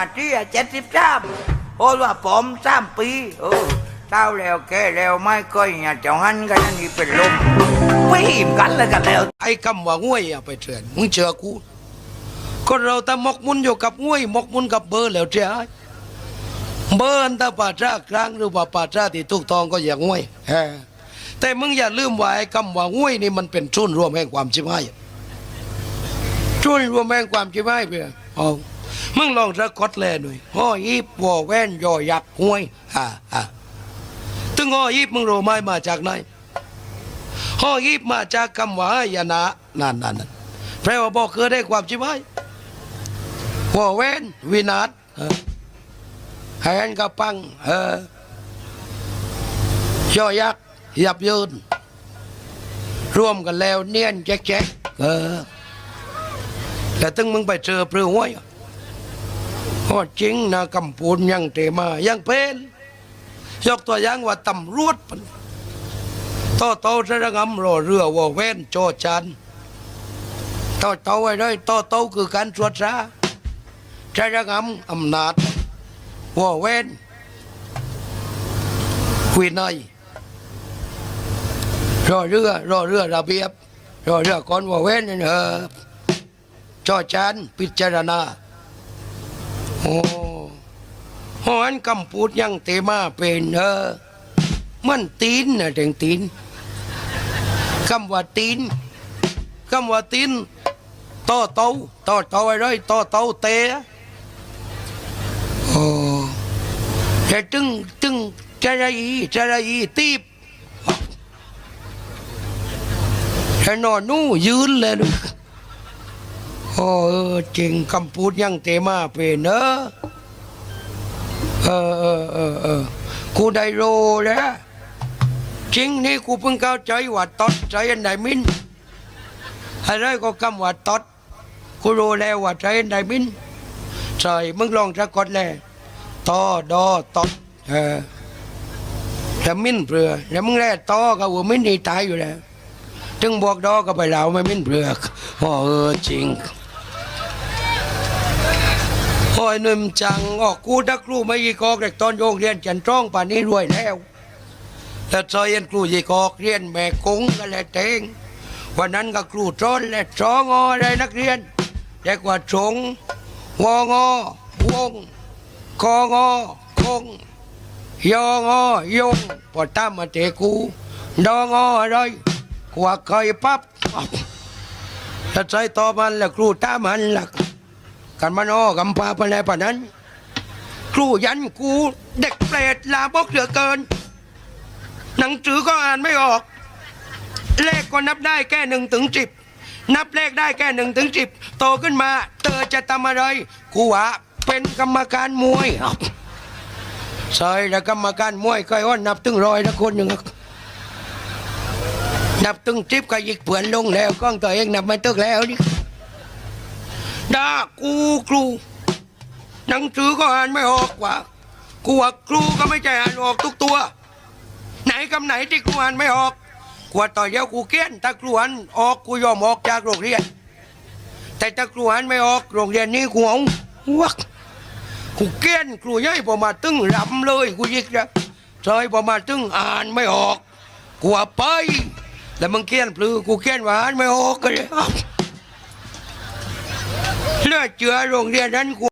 นาทีเจ็ดสิบสามโอ้ว่าผมสามปีเออเต้าแล้วแกแล้วไม่ก้อยเนี่ยเจ้าหันกันนี่เป็นลมไม่หิมกันเลยกันแล้ว ไอ้คำว่าง่วยอะไปเถื่อนมึงเชื่อกูคนเราแต่มกมุนอยู่กับง่วยมกมุนกับเบอร์แล้วเจ้าเบอร์อันตาป่าจ้ากลางหรือว่าป่าจ้าที่ถูกต้องก็อย่างง่วยแฮะแต่มึงอย่าลืมว่าไอ้คำว่าง่วยนี่มันเป็นชุนรวมแห่งความชิบหายชุนรวมแห่งความชิบหายเพื่อเอา มึงลองสะกดแลหน่อยห่อยีบวอแว่นยอยักษ์ง่วยฮ่าฮ่าถึงห่อยีบมึงรู้ไหมมาจากไหนห่อยีบมาจากคำว่าหายนะนั่นนั่นนั่นแปลว่าบอกเคือได้ความชิบหายหัวเว้นวินาศเออแหนกระปังเออย่อยักษ์ยับยืนร่วมกันแล้วเนียนแจ๊กแจ๊กเออแต่ถึงมึงไปเจอเปลือห้วย ก็จริงนะกำปูนยังเตมายังเป็นยกตัวอย่างว่าตำรวจมันต่อเต้าจะระงำรอเรือวอเว้นโจจันต่อเต้าไว้ด้ต่อเต้าคือการตรวจราจะระงำอำนาจวอเว้นวินัยรอเรือรอเรือระเบียบรอเรือก่อนวอเว้นนี่เออโจจันพิจารณา โอ้หอนกำพูดยังเตมาเป็นเออมันตีนนะถึงตีนคำว่าตีนคำว่าตีนต่อเต้าต่อเต้าอะไรต่อเต้าเตะโอ้แต่จึงจึงจะไรจะไรตีบแต่นอนนู่ยืนเลยลู อเออจริงคำพูดยังเตมาเป็นเนอะเออเออเออเออกูได้โรแล้วจริงนี่กูเพิ่งเข้าใจว่าตอดใจอันไหนมินอะไรก็คำว่าตอดกูรู้แล้วว่าใจอันไหนมินใช่มึงลองสะกดเลยตอดอตดเออแล้วมินเปลือแล้วมึงแล่ตอกับหัวมินนี่ตายอยู่แล้วถึงบอกดอก็ไปเหลาไม่มินเปลือกโอ้เออจริง อ้ยหนุ่มจังออกกูทักครูไม่ยีกอกเด็กตอนโยงเรียนจันทร้องป่านนี้รวยแล้วแต่ซอยเรียนครูยีกอกเรียนแม่กงก็แหละเตงวันนั้นก็ครูจอนและจองอได้นักเรียนเรียกว่าจงวองอวงกองอคงยองอยงพอตามมาเตกูดองออะไรกว่าเคยปั๊บถ้าใจต่อมันแล้วครูตามมันหลัก กันมันอกำพาไปแลปะนั้น ครูยันกูเด็กเปรตลาบกเหลือเกิน หนังสือก็อ่านไม่ออก เลขก็นับได้แค่หนึ่งถึงสิบนับเลขได้แค่หนึ่งถึงสิบโตขึ้นมา เธอจะทำอะไรกูว่าเป็นกรรมการมวยใช่แล้วกรรมการมวยก็ว่านับถึงร้อยละคนหนึ่งนับถึงสิบก็ยิกเผื่อนลงแล้วกล้องตัวเองนับไม่ตึกแล้วนี่ ด่ากูครูหนังสือก็อ่านไม่ออกว่ากูว่าครูก็ไม่ใจอ่านออกทุกตัว ไหนคำไหนที่ครูอ่านไม่ออกกว่าต่อเย้ากูเกี้ยนถ้าครูอ่านออกกูยอมออกจากโรงเรียน แต่ถ้าครูอ่านไม่ออกโรงเรียนนี้กูเอาวักกูเกี้ยนครูใหญ่พอมาตึงรำเลยกูยิกนะซอยพอมาตึงอ่านไม่ออกกูว่าไปแล้วมึงเกี้ยนปลือกูเกี้ยนว่าอ่านไม่ออกก็เลย เลือดเจือโรงเรียนนั้นกู